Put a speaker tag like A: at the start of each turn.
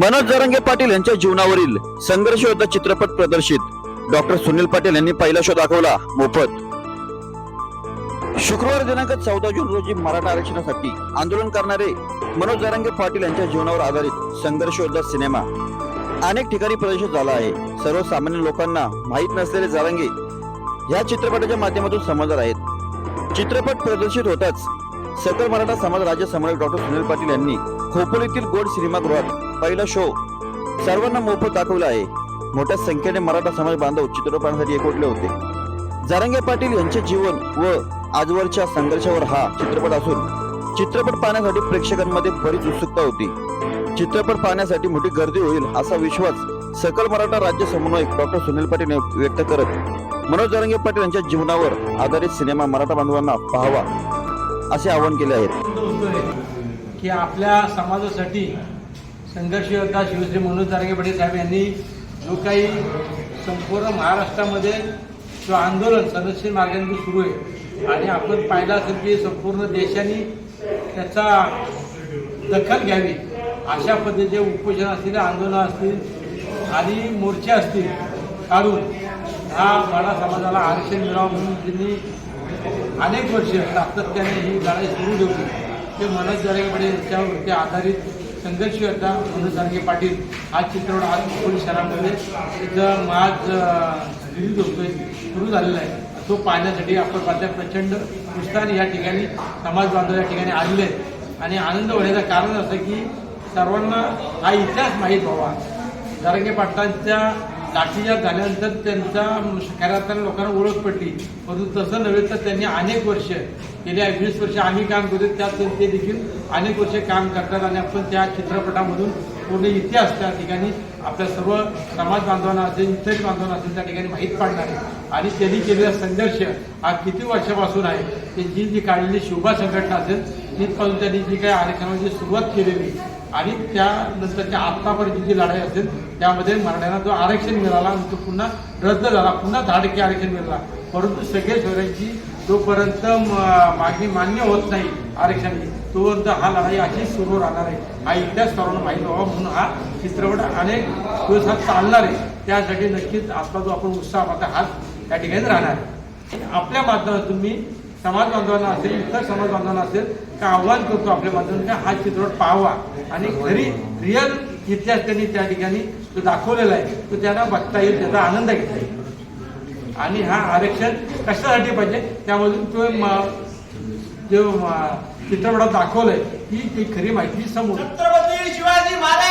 A: मनोज जरंगे पाटील यांच्या जीवनावरील संघर्ष योद्धा चित्रपट प्रदर्शित. डॉक्टर सुनील पाटील यांनी पहिला शो दाखवला मोफत. शुक्रवार दिनांक चौदा जून रोजी मराठा आरक्षणासाठी आंदोलन करणारे मनोज जरांगे पाटील यांच्या जीवनावर आधारित संघर्ष योद्धा सिनेमा. अनेक ठिकाणी प्रदर्शित झाला आहे. सर्वसामान्य लोकांना माहीत नसलेले जरांगे या चित्रपटाच्या माध्यमातून समजणार आहेत. चित्रपट प्रदर्शित होताच सकल मराठा समाज राज्य समन्वयक डॉक्टर सुनील पाटील यांनी खोपोलीतील गोड सिनेमागृहात पहिला शो सर्वांना मोफत दाखवला आहे. मोठ्या संख्येने मराठा समाज बांधव चित्रपटासाठी एकवटले होते. जारंगे पाटील यांचे जीवन व आजवरच्या संघर्षावर हा चित्रपट असून चित्रपट पाहण्यासाठी प्रेक्षकांमध्ये बरीच उत्सुकता होती. चित्रपट पाहण्यासाठी मोठी गर्दी होईल असा विश्वास सकल मराठा राज्य समन्वयक डॉक्टर सुनील पाटील व्यक्त करत मनोज जारंगे पाटील यांच्या जीवनावर आधारित सिनेमा मराठा बांधवांना पाहावा असे आवाहन केले
B: आहे. की आपल्या समाजासाठी संघर्ष योद्धा शिवश्री मनोज तारंगे पटेल साहेब यांनी जो काही संपूर्ण महाराष्ट्रामध्ये जो आंदोलन सदस्य मार्गाने सुरू आहे आणि आपण पाहिलं असेल की संपूर्ण देशाने त्याचा दखल घ्यावी अशा पद्धतीचे उपोषण असतील आंदोलन असतील आणि मोर्चे असतील काढून ह्या मराठा समाजाला आरक्षण मिळावं म्हणून त्यांनी अनेक वर्ष सातत्याने ही लढाई सुरू ठेवली. ते मनोज जारंगे यांच्यावरती आधारित संघर्ष योद्धा मनोज सारखे पाटील हा चित्रपट आज खोपोली शहरामध्ये तिथं माझ रिलीज होतोय सुरू झालेला आहे. तो पाहण्यासाठी आपण पाहता प्रचंड उत्साहाने या ठिकाणी समाज बांधव या ठिकाणी आलेले आहेत. आणि आनंद होण्याचं कारण असं की सर्वांना हा इतिहास माहीत व्हावा. जारंगे पाटलांच्या लाठीजात झाल्यानंतर त्यांचा सकारात्मक लोकांना ओळख पडली. परंतु तसं नव्हे तर त्यांनी अनेक वर्ष गेल्या वीस वर्ष आम्ही काम करतो त्यात ते देखील अनेक वर्ष काम करतात आणि आपण त्या चित्रपटामधून पूर्ण इतिहास त्या ठिकाणी आपल्या सर्व समाज बांधवांना असेल इतर बांधवांना असेल त्या ठिकाणी माहीत पाडणार आहे. आणि त्यांनी केलेला संघर्ष हा किती वर्षापासून आहे त्यांची जी काढलेली शोभा संघटना असेल तिथपासून त्यांनी जी काही आरक्षणाची सुरुवात केलेली. आणि त्यानंतरच्या आत्तापर्यंत जी लढाई असेल त्यामध्ये मराठ्यांना जो आरक्षण मिळाला आणि तो पुन्हा रद्द झाला पुन्हा दहा टक्के आरक्षण मिळाला. परंतु सगळे शहरांची जोपर्यंत मागणी मान्य होत नाही आरक्षणाची तोपर्यंत हा लढाई अशीच सुरू राहणार आहे. हा इतिहास सर्वांना माहीत व्हावा म्हणून हा चित्रपट अनेक दिवसात चालणार आहे. त्यासाठी नक्कीच आपला जो आपण उत्साह आता हाच त्या ठिकाणी राहणार आहे. आपल्या माध्यमातून मी समाज बांधवांना असेल इतर समाज बांधवांना असेल तर आव्हान करतो आपल्या बांधवांना हा चित्रपट पाहावा. आणि खरी रिअल इतिहास त्यांनी त्या ठिकाणी जो दाखवलेला आहे तो त्यांना बघता येईल त्याचा आनंद घेता येईल. आणि हा आरक्षण कशासाठी पाहिजे? त्यामधून तो म- जो चित्रपटात दाखवलंय ही ती खरी माहिती समोर.
C: छत्रपती शिवाजी महाराज